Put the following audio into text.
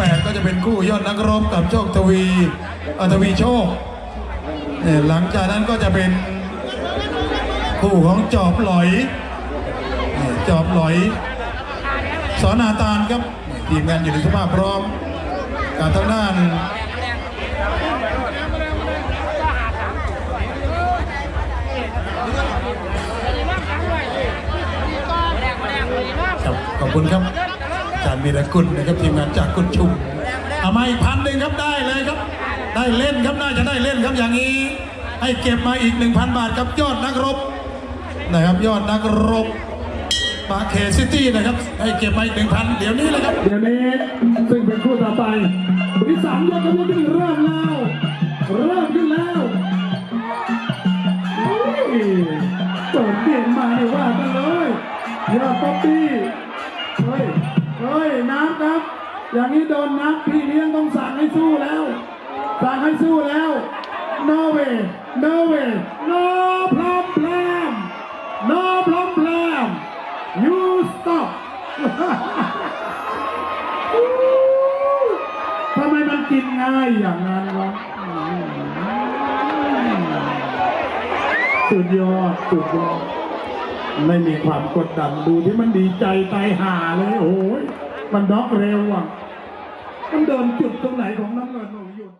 8 ก็จะเป็นคู่ยอดนักรบกับโชคทวีอ่อทวีโชคเนี่ยหลังจากนั้นก็จะเป็นคู่ของจอบหลอย จอบหลอยสอนาตาลครับทีมงานอยู่ในสภาพพร้อมการทางด้านขอบคุณครับ จารย์มีรกุลนะครับทีมงานจากกุดชุมเอามาอีกพันหนึ่งครับได้เลยครับ ได้เล่นครับน่าจะได้เล่นครับอย่างนี้ ให้เก็บมาอีก 1,000 บาทครับยอดนักรบนะครับยอดนักรบปาเคซิตี้นะครับ ให้เก็บมาอีก 1,000 เดี๋ยวนี้เลยครับเดี๋ยวนี้ซึ่งเป็นคู่ต่อไปที่สามยอดกำลังเริ่มแล้วเริ่มขึ้นแล้วโอ้ยเปิดเปลี่ยนมาเนี่ยว่ากันเลยยอดป๊อปปี้เฮ้ย อย่างนี้โดนนับพี่เลี้ยงต้องสั่งให้สู้แล้ว สั่งให้สู้แล้ว no way no way no problem no problem you stop ทำไมมันกินง่ายอย่างนั้นวะสุดยอดสุดยอดไม่มีความกดดันดูที่มันดีใจตายห่าเลย โอ้ยมันด็อกเร็วอะ มันเดินจุดตรงไหนของน้ำเงินโอ้ย